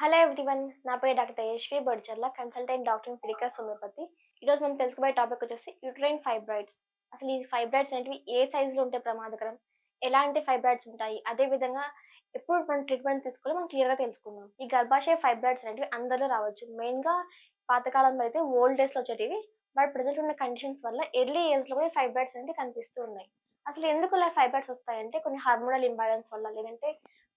Hello everyone నా పేరు doctor Yashvi Bodcharla consultant doctor in physical homeopathy ఈరోజు మనం తెలుసుకోబోయే టాపిక్ వచ్చేసి యూట్రైన్ ఫైబ్రాయిడ్స్ అసలు ఈ ఫైబ్రాయిడ్స్ అనేవి ఏ సైజులో ఉంటే ప్రమాదకరం? ఎలాంటి ఫైబ్రాయిడ్స్ ఉంటాయి? అదే విధంగా ఎప్పుడు మనం ట్రీట్మెంట్ తీసుకోవాలో మనం క్లియర్గా తెలుసుకుందాం. ఈ గర్భాశయ ఫైబ్రాయిడ్స్ అనేవి అందరిలో రావచ్చు. మెయిన్గా పాతకాలంలో అయితే ఓల్డ్ డేస్లో వచ్చేటివి. బట్ ప్రజెంట్ ఉన్న కండిషన్స్ వల్ల ఎర్లీ ఏజ్లో కూడా ఫైబ్రాయిడ్స్ అనేవి కనిపిస్తూ ఉన్నాయి. అసలు ఎందుకు ఇలా ఫైబ్రాయిడ్స్ వస్తాయంటే కొన్ని హార్మోనల్ ఇంబ్యాలెన్స్ వల్ల లేదంటే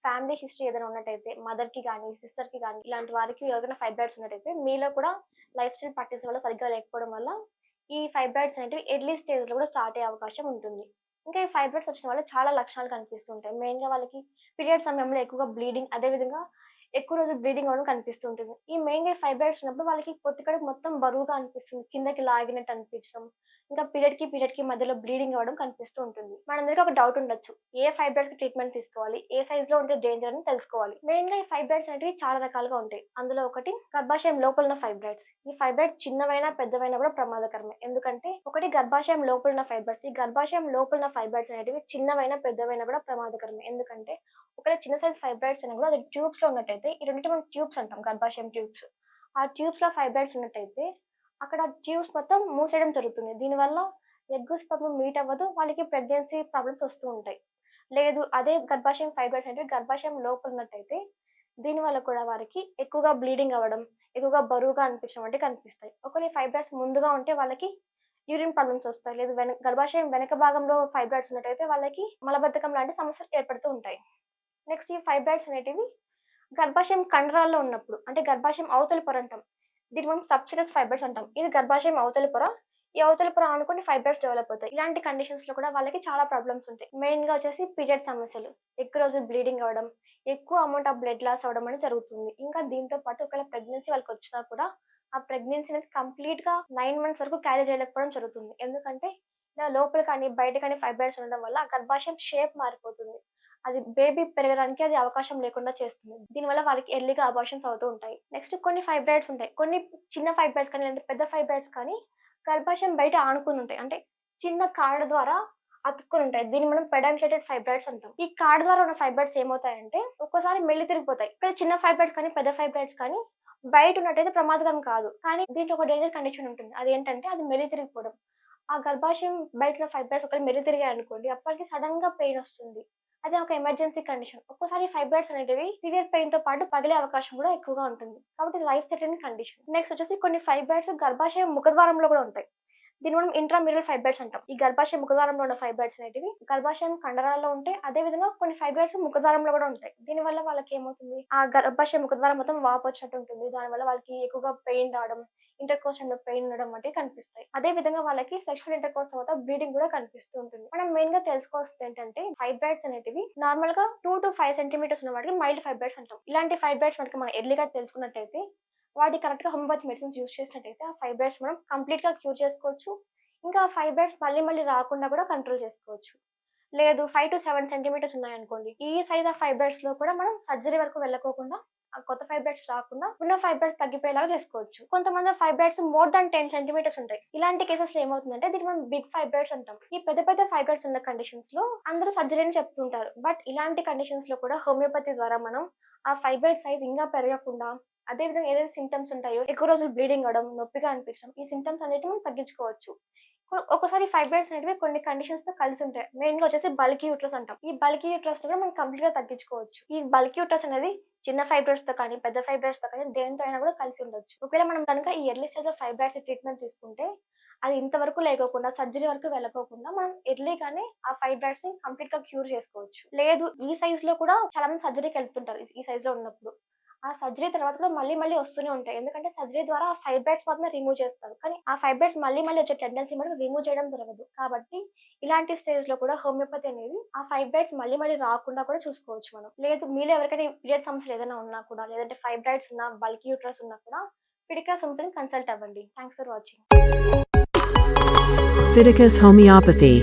ఫ్యామిలీ హిస్టరీ ఏదైనా ఉన్నట్టయితే మదర్కి కానీ సిస్టర్కి కానీ ఇలాంటి వారికి ఎవరైనా ఫైబ్రాయిడ్స్ ఉన్నట్టయితే మీలో కూడా లైఫ్ స్టైల్ ప్రాక్టీస్ వల్ల సరిగ్గా లేకపోవడం వల్ల ఈ ఫైబ్రాయిడ్స్ అనేవి ఎర్లీ స్టేజ్లో కూడా స్టార్ట్ అయ్యే అవకాశం ఉంటుంది. ఇంకా ఈ ఫైబ్రాయిడ్స్ వచ్చిన వల్ల చాలా లక్షణాలు కనిపిస్తుంటాయి మెయిన్గా వాళ్ళకి పీరియడ్ సమయంలో ఎక్కువగా బ్లీడింగ్ అదే విధంగా ఎక్కువ రోజులు బ్లీడింగ్ అవ్వడం కనిపిస్తుంటుంది. ఈ మెయిన్గా ఫైబ్రాయిడ్స్ ఉన్నప్పుడు వాళ్ళకి పొత్తికడ మొత్తం బరువుగా అనిపిస్తుంది. కిందకి లాగినట్టు అనిపించడం ఇంకా పీరియడ్కి పీరియడ్కి మధ్యలో బ్లీడింగ్ అవ్వడం కనిపిస్తూ ఉంటుంది. మనందరికీ ఒక డౌట్ ఉండొచ్చు. ఏ ఫైబ్రాయిడ్స్కి ట్రీట్మెంట్ తీసుకోవాలి? ఏ సైజ్లో ఉంటే డేంజర్ అని తెలుసుకోవాలి. మెయిన్గా ఈ ఫైబ్రాయిడ్స్ అనేవి చాలా రకాలుగా ఉంటాయి. అందులో ఒకటి గర్భాశయం లోపల ఉన్న ఫైబ్రాయిడ్స్. ఈ ఫైబ్రాయిడ్ చిన్నవైనా పెద్దవైనా కూడా ప్రమాదకరమే. ఎందుకంటే ఒకటి గర్భాశయం లోపల ఉన్న ఫైబ్రాయిడ్స్. ఈ గర్భాశయం లోపల ఉన్న ఫైబ్రాయిడ్స్ అనేటివి చిన్నవైనా పెద్దవైనా కూడా ప్రమాదకరమే. ఎందుకంటే ఒకవేళ చిన్న సైజ్ ఫైబ్రాయిడ్స్ అయినా కూడా అది ట్యూబ్స్లో ఉన్నట్టయితే ఈ రెండింటి మనం ట్యూబ్స్ అంటాం గర్భాశయం ట్యూబ్స్ ఆ ట్యూబ్స్లో ఫైబ్రాయిడ్స్ ఉన్నట్టయితే అక్కడ ట్యూబ్స్ మొత్తం మూసేయడం జరుగుతుంది. దీనివల్ల ఎగ్ స్పర్మ్ మీట్ అవ్వదు వాళ్ళకి ప్రెగ్నెన్సీ ప్రాబ్లమ్స్ వస్తూ ఉంటాయి. లేదు అదే గర్భాశయం ఫైబ్రాయిడ్స్ అంటే గర్భాశయం లోపల ఉన్నట్టయితే దీనివల్ల కూడా వారికి ఎక్కువగా బ్లీడింగ్ అవ్వడం ఎక్కువగా బరువుగా అనిపించడం వంటివి కనిపిస్తాయి. ఒకవేళ ఫైబ్రాయిడ్స్ ముందుగా ఉంటే వాళ్ళకి యూరిన్ ప్రాబ్లమ్స్ వస్తాయి. లేదు వెనక గర్భాశయం వెనక భాగంలో ఫైబ్రాయిడ్స్ ఉన్నట్టయితే వాళ్ళకి మలబద్ధకం లాంటి సమస్యలు ఏర్పడుతూ ఉంటాయి. నెక్స్ట్ ఈ ఫైబ్రాయిడ్స్ అనేటివి గర్భాశయం కండరాల్లో ఉన్నప్పుడు అంటే గర్భాశయం అవతలి పొర అంటాం. దీని మనం సబ్సిడస్ ఫైబర్స్ అంటాం. ఇది గర్భాశయం అవతలి పొర. ఈ అవతలి పొర అనుకుని ఫైబర్స్ డెవలప్ అవుతాయి. ఇలాంటి కండిషన్స్లో కూడా వాళ్ళకి చాలా ప్రాబ్లమ్స్ ఉంటాయి. మెయిన్గా వచ్చేసి పీరియడ్ సమస్యలు. ఎక్కువ రోజు బ్లీడింగ్ అవ్వడం ఎక్కువ అమౌంట్ ఆఫ్ బ్లడ్ లాస్ అవడం అనేది జరుగుతుంది. ఇంకా దీంతో పాటు ఒకవేళ ప్రెగ్నెన్సీ వాళ్ళకి వచ్చినా కూడా ఆ ప్రెగ్నెన్సీ అనేది కంప్లీట్గా నైన్ మంత్స్ వరకు క్యారీ చేయలేకపోవడం జరుగుతుంది. ఎందుకంటే ఇలా లోపల కానీ బయట కానీ ఫైబర్స్ ఉండడం వల్ల గర్భాశయం షేప్ మారిపోతుంది. అది బేబీ పెరగడానికి అది అవకాశం లేకుండా చేస్తుంది. దీనివల్ల వాళ్ళకి ఎర్లీగా అబార్షన్స్ అవుతూ ఉంటాయి. నెక్స్ట్ కొన్ని ఫైబ్రాయిడ్స్ ఉంటాయి. కొన్ని చిన్న ఫైబ్రాయిడ్స్ కానీ లేదంటే పెద్ద ఫైబ్రాయిడ్స్ కానీ గర్భాశయం బయట ఆనుకుని ఉంటాయి. అంటే చిన్న కాడ ద్వారా అతుక్కుని ఉంటాయి. దీన్ని మనం పెడాన్షేటెడ్ ఫైబ్రాయిడ్స్ అంటాం. ఈ కాడ ద్వారా ఉన్న ఫైబ్రాయిడ్స్ ఏమవుతాయంటే ఒక్కోసారి మెల్లి తిరిగిపోతాయి. ఇక్కడ చిన్న ఫైబ్రాయిడ్స్ కానీ పెద్ద ఫైబ్రాయిడ్స్ కానీ బయట ఉన్నట్టయితే ప్రమాదకరం కాదు. కానీ దీంట్లో ఒక డేంజర్ కండిషన్ ఉంటుంది. అది ఏంటంటే అది మెల్లి తిరిగిపోవడం. ఆ గర్భాశయం బయట ఉన్న ఫైబ్రాయిడ్స్ ఒకటి మెల్లి తిరిగాయి అనుకోండి అప్పటికి సడన్గా పెయిన్ వస్తుంది. అది ఒక ఎమర్జెన్సీ కండిషన్ ఒక్కోసారి ఫైబ్రాయిడ్స్ అనేటివి సివియర్ పెయిన్తో పాటు పగిలే అవకాశం కూడా ఎక్కువగా ఉంటుంది. కాబట్టి లైఫ్ థ్రెటనింగ్ కండిషన్ నెక్స్ట్ వచ్చేసి కొన్ని ఫైబ్రాయిడ్స్ గర్భాశయం ముఖద్వారంలో కూడా ఉంటాయి. దీన్ని మనం ఇంట్రామ్యూరల్ ఫైబ్రైడ్స్ అంటాం. ఈ గర్భాశయ ముఖద్వారంలో ఉన్న ఫైబ్రైడ్స్ అనేటివి గర్భాశయం కండరాల్లో ఉంటాయి అదే విధంగా కొన్ని ఫైబ్రైడ్స్ ముఖద్వారంలో కూడా ఉంటాయి. దీనివల్ల వాళ్ళకి ఏమవుతుంది? ఆ గర్భాశయ ముఖద్వారం మొత్తం వాపు వచ్చినట్టు ఉంటుంది. దానివల్ల వాళ్ళకి ఎక్కువగా పెయిన్ రావడం ఇంటర్ కోర్స్లో పెయిన్ ఉండడం వంటివి కనిపిస్తాయి. అదే విధంగా వాళ్ళకి సెక్షువల్ ఇంటర్ కోర్స్ తర్వాత బ్లీడింగ్ కూడా కనిపిస్తూ ఉంటుంది. మనం మెయిన్గా తెలుసుకోవాల్సింది ఏంటంటే ఫైబ్రైడ్స్ అనేటివి నార్మల్గా టూ టు ఫైవ్ సెంటీమీటర్స్ ఉన్న వాటికి మైల్డ్ ఫైబ్రైడ్స్ అంటాం. ఇలాంటి ఫైబ్రైడ్స్ మనకి మనం ఎర్లీగా తెలుసుకున్నట్టయితే వాటి కరెక్ట్గా హోమియోపతి మెడిసిన్స్ యూస్ చేసినట్టయితే ఆ ఫైబ్రాయిడ్స్ మనం కంప్లీట్గా క్యూర్ చేసుకోవచ్చు. ఇంకా ఫైబ్రాయిడ్స్ మళ్ళీ మళ్ళీ రాకుండా కూడా కంట్రోల్ చేసుకోవచ్చు. లేదు ఫైవ్ టు సెవెన్ సెంటీమీటర్స్ ఉన్నాయనుకోండి ఈ సైజ్ ఆఫ్ ఫైబ్రాయిడ్స్లో కూడా మనం సర్జరీ వరకు వెళ్ళకోకుండా ఆ కొత్త ఫైబ్రాయిడ్స్ రాకుండా ఉన్న ఫైబ్రాయిడ్స్ తగ్గిపోయేలాగా చేసుకోవచ్చు. కొంతమంది fibroids more than ten centimetres ఉంటాయి. ఇలాంటి కేసెస్ ఏమవుతుందంటే దీన్ని మనం బిగ్ ఫైబ్రాయిడ్స్ అంటాం. ఈ పెద్ద పెద్ద ఫైబ్రాయిడ్స్ ఉన్న కండిషన్స్లో అందరూ సర్జరీ అని చెప్తుంటారు. బట్ ఇలాంటి కండిషన్స్లో కూడా హోమియోపతి ద్వారా మనం ఆ ఫైబ్రాయిడ్ సైజ్ ఇంకా పెరగకుండా అదే విధంగా ఏదైతే సిమ్టమ్స్ ఉంటాయో ఎక్కువ రోజులు బ్లీడింగ్ అవడం నొప్పిగా అనిపించడం ఈ సిమ్టమ్స్ అనేవి మనం తగ్గించుకోవచ్చు. ఒకసారి ఫైబ్రాయిడ్స్ అనేవి కొన్ని కండిషన్స్తో కలిసి ఉంటాయి. మెయిన్గా వచ్చేసి బల్కీ యూట్రస్ అంటాం. ఈ బల్కీ యూట్రస్ కూడా మనం కంప్లీట్గా తగ్గించుకోవచ్చు. ఈ బల్కీ యూట్రస్ అనేది చిన్న ఫైబ్రాయిడ్స్తో కానీ పెద్ద ఫైబ్రాయిడ్స్తో కానీ దేనితో అయినా కూడా కలిసి ఉండొచ్చు. ఒకవేళ మనం కనుక ఈ ఎర్లీ స్టేజ్లో ఫైబ్రాయిడ్స్ ట్రీట్మెంట్ తీసుకుంటే అది ఇంతవరకు లేకోకుండా సర్జరీ వరకు వెళ్ళకోకుండా మనం ఎర్లీగానే ఆ ఫైబ్రాయిడ్స్ని కంప్లీట్గా క్యూర్ చేసుకోవచ్చు. లేదు ఈ సైజ్లో కూడా చాలా మంది సర్జరీకి వెళ్తుంటారు ఈ సైజ్లో ఉన్నప్పుడు. ఆ సర్జరీ తర్వాత కూడా మళ్ళీ మళ్ళీ వస్తూనే ఉంటాయి. ఎందుకంటే సర్జరీ ద్వారా ఆ ఫైబ్రాయిడ్స్ మాత్రమే రిమూవ్ చేస్తారు. కానీ ఆ ఫైబ్రాయిడ్స్ మళ్ళీ మళ్ళీ వచ్చే టెండెన్సీ మనం రిమూవ్ చేయడం జరగదు. కాబట్టి ఇలాంటి స్టేజ్లో కూడా హోమియోపతి అనేది ఆ ఫైబ్రాయిడ్స్ మళ్ళీ మళ్ళీ రాకుండా కూడా చూసుకోవచ్చు మనం. లేదు మీలో ఎవరికైనా పీరియడ్ సమస్యలు ఏదైనా ఉన్నా కూడా లేదంటే ఫైబ్రాయిడ్స్ ఉన్నా బల్కీ యూట్రస్ ఉన్నా కూడా ఫిడికా సింపుల్ కన్సల్ట్ అవ్వండి. Thanks for watching Fiticus Homeopathy.